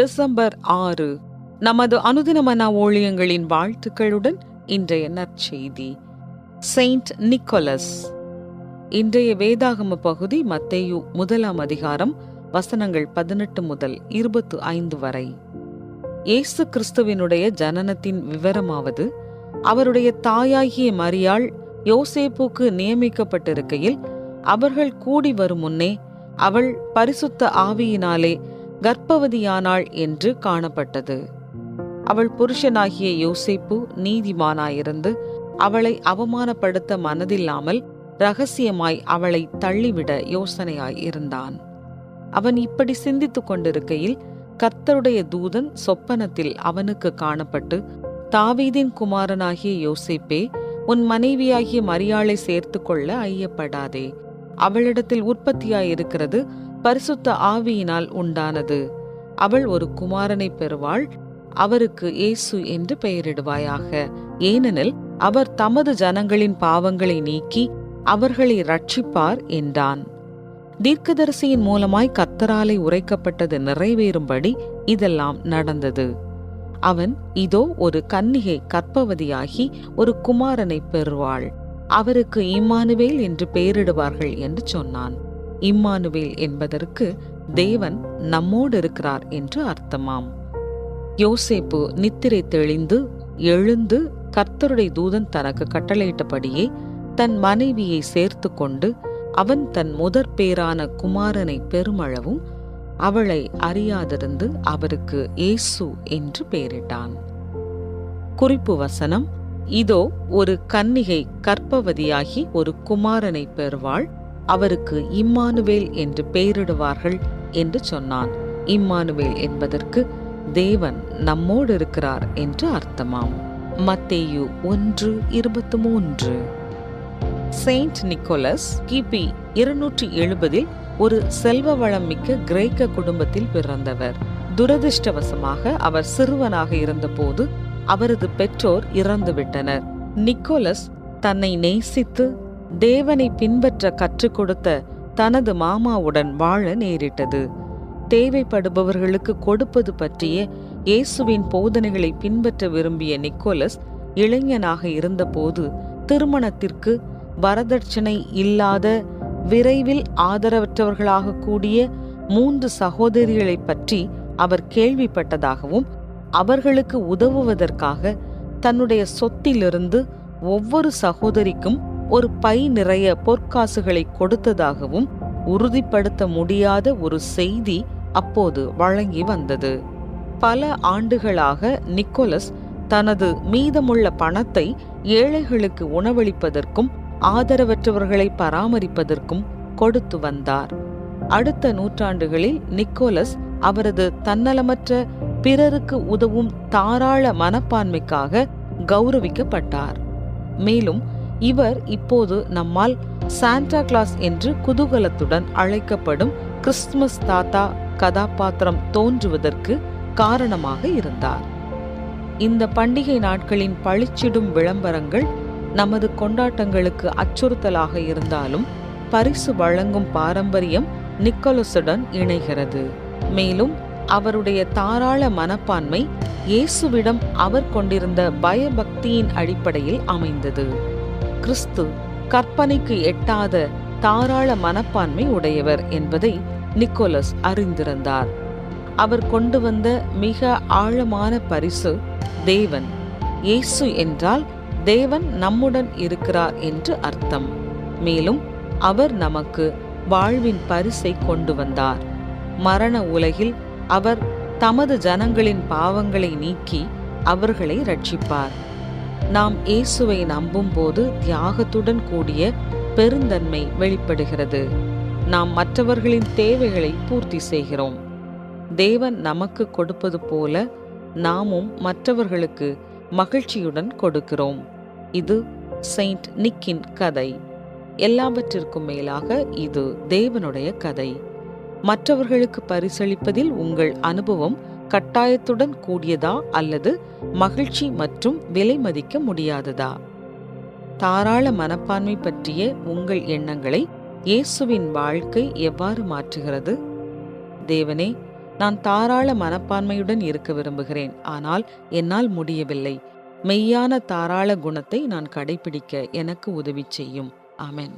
December ஆறு நமது அனுதினமன ஊழியங்களின் வாழ்த்துக்களுடன் இன்றைய நற்செய்தி. Saint Nicholas. இன்றைய வேதாகம பகுதி மத்தேயு முதலாம் அதிகாரம் வசனங்கள் பதினெட்டு முதல் இருபத்து ஐந்து வரை. இயேசு கிறிஸ்துவினுடைய ஜனனத்தின் விவரமாவது அவருடைய தாயாகிய மரியாள் யோசேப்புக்கு நியமிக்கப்பட்டிருக்கையில் அவர்கள் கூடி வரும் முன்னே அவள் பரிசுத்த ஆவியினாலே கர்ப்பவதியானாள் என்று காணப்பட்டது. அவள் புருஷனாகிய யோசைப்பு நீதிமானாயிருந்து அவளை அவமானப்படுத்த மனதில்லாமல் ரகசியமாய் அவளை தள்ளிவிட யோசனையாய் இருந்தான். அவன் இப்படி சிந்தித்துக் கொண்டிருக்கையில் கர்த்தருடைய தூதன் சொப்பனத்தில் அவனுக்கு காணப்பட்டு தாவீதின் குமாரனாகிய யோசிப்பே உன் மனைவியாகிய மரியாளை சேர்த்து கொள்ள ஐயப்படாதே. அவளிடத்தில் உற்பத்தியாயிருக்கிறது பரிசுத்த ஆவியினால் உண்டானது. அவள் ஒரு குமாரனை பெறுவாள் அவருக்கு இயேசு என்று பெயரிடுவாயாக. ஏனெனில் அவர் தமது ஜனங்களின் பாவங்களை நீக்கி அவர்களை ரட்சிப்பார் என்றான். தீர்க்கதரிசியின் மூலமாய் கத்தராலை உரைக்கப்பட்டது நிறைவேறும்படி இதெல்லாம் நடந்தது. அவன் இதோ ஒரு கன்னிகை கற்பவதியாகி ஒரு குமாரனை பெறுவாள். அவருக்கு இம்மானுவேல் என்று பெயரிடுவார்கள் என்று சொன்னான். இம்மானுவேல் என்பதற்கு தேவன் நம்மோடு இருக்கிறார் என்று அர்த்தமாம். யோசேப்பு நித்திரை தெளிந்து எழுந்து கர்த்தருடைய தூதன் தனக்கு கட்டளையிட்டபடியே தன் மனைவியை சேர்த்து கொண்டு அவன் தன் முதற் பேரான குமாரனை பெருமளவும் அவளை அறியாதிருந்து அவருக்கு ஏசு என்று பெயரிட்டான். குறிப்பு வசனம் இதோ ஒரு கன்னிகை கற்பவதியாகி ஒரு குமாரனை பெறுவாள் அவருக்கு இம்மானுவேல் என்று பெயரிடுவார்கள் என்று சொன்னான். இம்மானுவேல் என்பதற்கு தேவன் நம்மோடு இருக்கிறார் என்று அர்த்தமாம். மத்தேயு ஒன்று இருபத்து மூன்று செயின்ட் நிக்கோலஸ் கிபி இருநூற்றி எழுபதில் ஒரு செல்வ வளம் மிக்க கிரேக்க குடும்பத்தில் பிறந்தவர். துரதிர்ஷ்டவசமாக அவர் சிறுவனாக இருந்தபோது அவரது பெற்றோர் இறந்துவிட்டனர். நிக்கோலஸ் தன்னை நேசித்து தேவனை பின்பற்ற கற்றுக் கொடுத்த தனது மாமாவுடன் வாழ நேரிட்டது. தேவைப்படுபவர்களுக்கு கொடுப்பது பற்றிய இயேசுவின் போதனைகளை பின்பற்ற விரும்பிய நிக்கோலஸ் இளைஞனாக இருந்தபோது திருமணத்திற்கு வரதட்சணை இல்லாத விரைவில் ஆதரவற்றவர்களாக கூடிய மூன்று சகோதரிகளை பற்றி அவர் கேள்விப்பட்டதாகவும் அவர்களுக்கு உதவுவதற்காக தன்னுடைய சொத்திலிருந்து ஒவ்வொரு சகோதரிக்கும் ஒரு பை நிறைய பொற்காசுகளை கொடுத்ததாகவும் உறுதிப்படுத்த முடியாத ஒரு செய்தி அப்போது வழங்கி வந்தது. பல ஆண்டுகளாக நிக்கோலஸ் தனது மீதமுள்ள பணத்தை ஏழைகளுக்கு உணவளிப்பதற்கும் ஆதரவற்றவர்களை பராமரிப்பதற்கும் கொடுத்து வந்தார். அடுத்த நூற்றாண்டுகளில் நிக்கோலஸ் அவரது தன்னலமற்ற பிறருக்கு உதவும் தாராள மனப்பான்மைக்காக கௌரவிக்கப்பட்டார். மேலும் இவர் இப்போது நம்மால் சாண்டா கிளாஸ் என்று குதூகலத்துடன் அழைக்கப்படும் கிறிஸ்துமஸ் தாத்தா கதாபாத்திரம் தோன்றுவதற்கு காரணமாக இருந்தார். இந்த பண்டிகை நாட்களின் பளிச்சிடும் விளம்பரங்கள் நமது கொண்டாட்டங்களுக்கு அச்சுறுத்தலாக இருந்தாலும் பரிசு வழங்கும் பாரம்பரியம் நிக்கோலஸுடன் இணைகிறது. மேலும் அவருடைய தாராள மனப்பான்மை இயேசுவிடம் அவர் கொண்டிருந்த பயபக்தியின் அடிப்படையில் அமைந்தது. கிறிஸ்து கற்பனைக்கு எட்டாத தாராள மனப்பான்மை உடையவர் என்பதை நிக்கோலஸ் அறிந்திருந்தார். அவர் கொண்டு வந்த மிக ஆழமான பரிசு தேவன். இயேசு என்றால் தேவன் நம்முடன் இருக்கிறார் என்று அர்த்தம். மேலும் அவர் நமக்கு வாழ்வின் பரிசை கொண்டு வந்தார். மரண உலகில் அவர் தமது ஜனங்களின் பாவங்களை நீக்கி அவர்களை ரட்சிப்பார் நாம் இயேசுவை நம்பும்போது தியாகத்துடன் கூடிய பெருந்தன்மை வெளிப்படுகிறது. நாம் மற்றவர்களின் தேவைகளை பூர்த்தி செய்கிறோம். தேவன் நமக்கு கொடுப்பது போல நாமும் மற்றவர்களுக்கு மகிழ்ச்சியுடன் கொடுக்கிறோம். இது செயின்ட் நிக்கின் கதை. எல்லாவற்றிற்கும் மேலாக இது தேவனுடைய கதை. மற்றவர்களுக்கு பரிசளிப்பதில் உங்கள் அனுபவம் கட்டாயத்துடன் கூடியதா அல்லது மகிழ்ச்சி மற்றும் விலை மதிக்க முடியாததா? தாராள மனப்பான்மை பற்றிய உங்கள் எண்ணங்களை இயேசுவின் வாழ்க்கை எவ்வாறு மாற்றுகிறது? தேவனே நான் தாராள மனப்பான்மையுடன் இருக்க விரும்புகிறேன் ஆனால் என்னால் முடியவில்லை. மெய்யான தாராள குணத்தை நான் கடைபிடிக்க எனக்கு உதவி செய்யும். ஆமென்.